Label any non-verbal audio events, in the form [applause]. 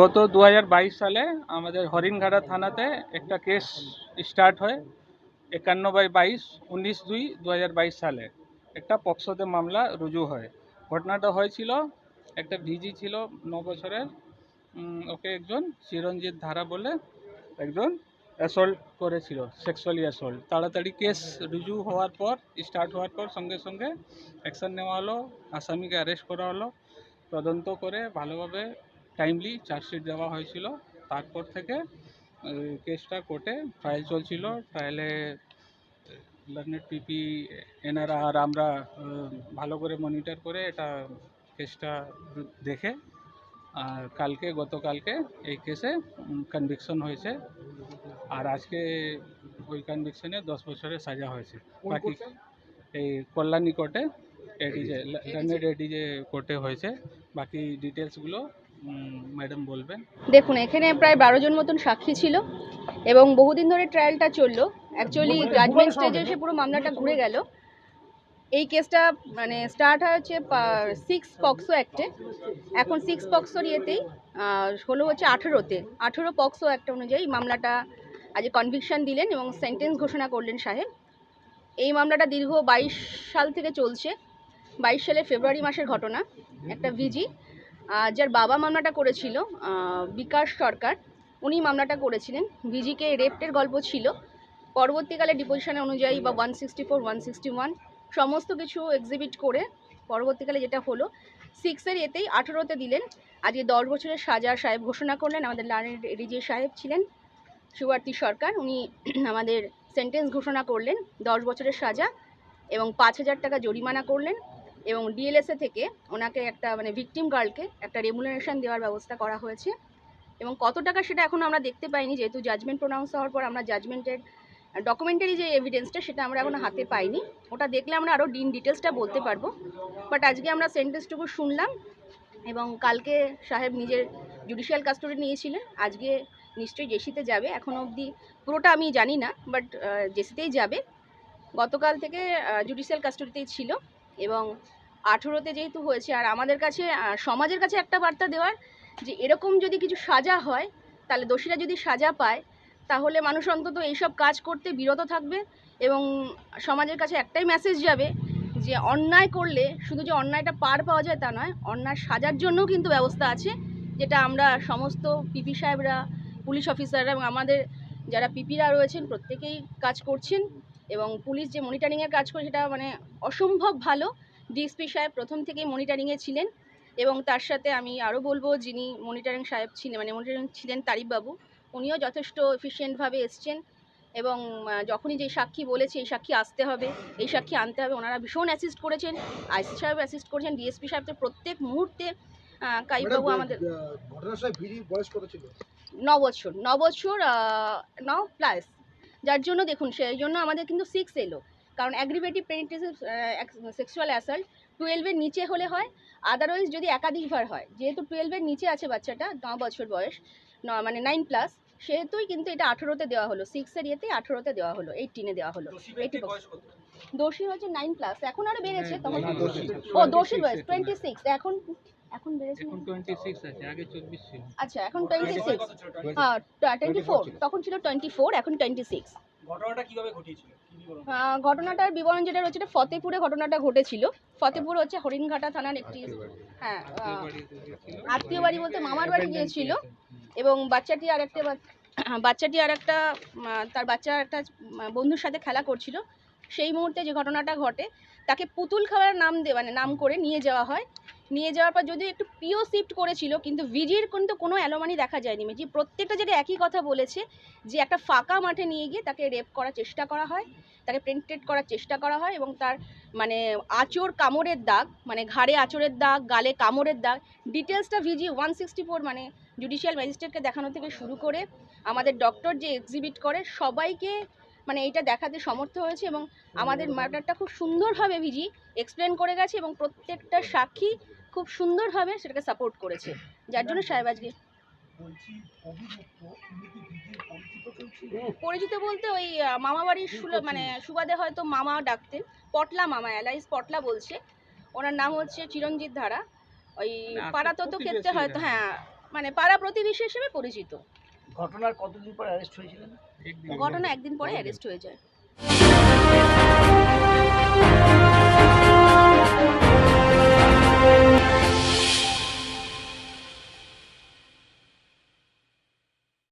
গত দু হাজার বাইশ সালে আমাদের হরিণঘাটা থানাতে একটা কেস স্টার্ট হয় একান্ন বাই বাইশ, উনিশ দুই দু সালে। একটা পক্সোতে মামলা রুজু হয়। ঘটনাটা হয়েছিল, একটা ভিজি ছিল ন বছরের ওকে একজন চিরঞ্জিত ধারা বলে একজন অ্যাসল্ট করেছিল সেক্সুয়ালি অ্যাসল্ট তাড়াতাড়ি কেস রুজু হওয়ার পর, স্টার্ট হওয়ার পর সঙ্গে সঙ্গে অ্যাকশন নেওয়া হলো, আসামিকে অ্যারেস্ট করা হলো, তদন্ত করে ভালোভাবে টাইমলি চার্জশিট দেওয়া হয়েছিল। তারপর থেকে কেসটা কোর্টে ট্রায়াল চলছিল। ট্রায়ালে লার্নেট পিপি এনারা আর আমরা ভালো করে মনিটর করে এটা কেসটা দেখে আর কালকে গতকালকে এই কেসে কনভিকশন হয়েছে। আর আজকে ওই কনভিকশনে দশ বছরের সাজা হয়েছে। বাকি এই কল্যাণী কোর্টে এডিজে লার্নেট এডিজে কোর্টে হয়েছে। বাকি ডিটেলসগুলো ম্যাডাম বলবেন? দেখুন এখানে প্রায় বারো জন মতন সাক্ষী ছিল এবং বহুদিন ধরে ট্রায়ালটা চলল। অ্যাকচুয়ালি জাজমেন্ট স্টেজে এসে পুরো মামলাটা ঘুরে গেল। এই কেসটা মানে স্টার্ট হয় হচ্ছে সিক্স পক্সো অ্যাক্টে এখন সিক্স পক্সোর ইয়েতেই হলো হচ্ছে আঠেরোতে। আঠেরো পক্সো অ্যাক্ট অনুযায়ী মামলাটা আজ কনভিকশন দিলেন এবং সেন্টেন্স ঘোষণা করলেন সাহেব। এই মামলাটা দীর্ঘ বাইশ সাল থেকে চলছে। বাইশ সালে ফেব্রুয়ারি মাসের ঘটনা একটা ভিজি যার বাবা মামলাটা করেছিল বিকাশ সরকার, উনি মামলাটা করেছিলেন। ভিজিকে রেপ্টের গল্প ছিল। পরবর্তীকালে ডিপোজিশন অনুযায়ী বা one sixty four one sixty one সমস্ত কিছু এক্সিবিট করে পরবর্তীকালে যেটা হলো সিক্সের এতেই আঠেরোতে দিলেন। আজকে দশ বছরের সাজা সাহেব ঘোষণা করলেন, আমাদের লার্নেড এডিজে সাহেব ছিলেন শিবার্তী সরকার, উনি [clears throat] আমাদের সেন্টেন্স ঘোষণা করলেন, দশ বছরের সাজা এবং পাঁচ হাজার টাকা জরিমানা করলেন। এবং ডিএলএসএ থেকে ওনাকে একটা মানে ভিকটিম গার্লকে একটা রেমুনারেশন দেওয়ার ব্যবস্থা করা হয়েছে। এবং কত টাকা সেটা এখন আমরা দেখতে পাইনি, যেহেতু জাজমেন্ট প্রোনাউন্স হওয়ার পর আমরা জাজমেন্টের ডকুমেন্টারি যে এভিডেন্সটা সেটা আমরা এখনও হাতে পাইনি। ওটা দেখলে আমরা আরও ডিন ডিটেলসটা বলতে পারব। বাট আজকে আমরা সেন্টেন্সটুকু শুনলাম এবং কালকে সাহেব নিজের জুডিশিয়াল কাস্টডি নিয়েছিলেন। আজকে নিশ্চয়ই জেসিতে যাবে। এখনও অবধি পুরোটা আমি জানি না বাট জেসিতেই যাবে। গতকাল থেকে জুডিশিয়াল কাস্টডিতেই ছিল এবং আঠেরোতে যেহেতু হয়েছে, আর আমাদের কাছে সমাজের কাছে একটা বার্তা দেওয়ার যে এরকম যদি কিছু সাজা হয়, তাহলে দোষীরা যদি সাজা পায়, তাহলে মানুষ অন্তত এইসব কাজ করতে বিরত থাকবে এবং সমাজের কাছে একটাই মেসেজ যাবে যে অন্যায় করলে, শুধু যে অন্যায়টা পার পাওয়া যায় তা নয়, অন্যায় সাজার জন্যও কিন্তু ব্যবস্থা আছে, যেটা আমরা সমস্ত পিপি সাহেবরা, পুলিশ অফিসাররা এবং আমাদের যারা পিপিরা রয়েছেন প্রত্যেকেই কাজ করছেন এবং পুলিশ যে মনিটরিংয়ের কাজ করে, সেটা মানে অসম্ভব ভালো। ডিএসপি সাহেব প্রথম থেকেই মনিটরিংয়ে ছিলেন এবং তার সাথে আমি আরও বলব যিনি মনিটরিং সাহেব ছিলেন মানে মনিটরিং ছিলেন তারিফবাবু উনিও যথেষ্ট এফিসিয়েন্টভাবে এসছেন এবং যখনই যে সাক্ষী বলেছে এই সাক্ষী আসতে হবে এই সাক্ষী আনতে হবে ওনারা ভীষণ অ্যাসিস্ট করেছেন আইসি সাহেব অ্যাসিস্ট করেছেন ডিএসপি সাহেব তো প্রত্যেক মুহূর্তে কাইবাবু আমাদের ন বছর ন বছর ন প্লাস যার জন্য দেখুন সেই জন্য আমাদের কিন্তু সিক্স এলো। কারণ অ্যাগ্রিভেটিভ পেনিট্রেসিভ সেক্সুয়াল অ্যাসাল্ট টুয়েলভের নিচে হলে হয় আদারওয়াইজ যদি একাধিকবার হয় যেহেতু টুয়েলভের নিচে আছে বাচ্চাটা ন বছর বয়স ন মানে নাইন প্লাস সেহেতুই কিন্তু এটা আঠেরোতে দেওয়া হলো সিক্সের ইয়েতে আঠেরোতে দেওয়া হলো এইটিনে দেওয়া হলো। এইটি দোষী হচ্ছে নাইন প্লাস এখন আরও বেড়েছে তখন না, ও দোষী বয়স টোয়েন্টি সিক্স এখন এখন বেড়েছে এখন টোয়েন্টি সিক্স আছে আগে চব্বিশ ছিল। আচ্ছা এখন টোয়েন্টি সিক্স হ্যাঁ টোয়েন্টি ফোর তখন ছিল টোয়েন্টি ফোর এখন টোয়েন্টি সিক্স ঘটনাটা কীভাবে ঘটিয়েছিল? ঘটনাটার বিবরণ যেটা রয়েছে এটা ফতেপুরে ঘটনাটা ঘটেছিল। ফতেপুর হচ্ছে হরিণঘাটা থানার একটি হ্যাঁ আত্মীয় বাড়ি বলতে মামার বাড়ি গিয়েছিল। এবং বাচ্চাটি আর একটা [clears throat] বাচ্চাটি আর একটা তার বাচ্চা একটা বন্ধুর সাথে খেলা করছিল। সেই মুহূর্তে যে ঘটনাটা ঘটে তাকে পুতুল খাওয়ার নাম দিয়ে মানে নাম করে নিয়ে যাওয়া হয়। নিয়ে যাওয়ার পর যদিও একটু পিও শিফট করেছিল, কিন্তু ভিজির কিন্তু কোনো অ্যালোমানি দেখা যায়নি যে প্রত্যেকটা জায়গায় একই কথা বলেছে, যে একটা ফাঁকা মাঠে নিয়ে গিয়ে তাকে রেপ করার চেষ্টা করা হয়, তাকে পেন্টেড করার চেষ্টা করা হয় এবং তার মানে আঁচড় কামড়ের দাগ মানে ঘাড়ে আঁচড়ের দাগ, গালে কামড়ের দাগ ডিটেলসটা ভিজি ওয়ান সিক্সটি ফোর মানে জুডিশিয়াল ম্যাজিস্ট্রেটকে দেখানো থেকে শুরু করে আমাদের ডক্টর যে এক্সিবিট করে, সবাইকে মানে এইটা দেখাতে সমর্থ হয়েছে এবং আমাদের ম্যাটারটা খুব সুন্দরভাবে ভিজি এক্সপ্লেন করে গেছে এবং প্রত্যেকটা সাক্ষী খুব সুন্দরভাবে সেটাকে সাপোর্ট করেছে। যার জন্য সাহেব আজকে পরিচিত বলতে ওই মামা বাড়ির সুল- মানে সুবাদে হয়তো মামা ডাকতেন। পটলা মামা এলাইস পটলা বলছে। ওনার নাম হচ্ছে চিরঞ্জিত ধারা। ওই না, পাড়াতত ক্ষেত্রে হয়তো হ্যাঁ মানে পাড়া প্রতিবেশী হিসেবে পরিচিত। ঘটনার কতদিন পর অ্যারেস্ট হয়েছিলেন? ঘটনা একদিন পরে অ্যারেস্ট হয়ে যায়।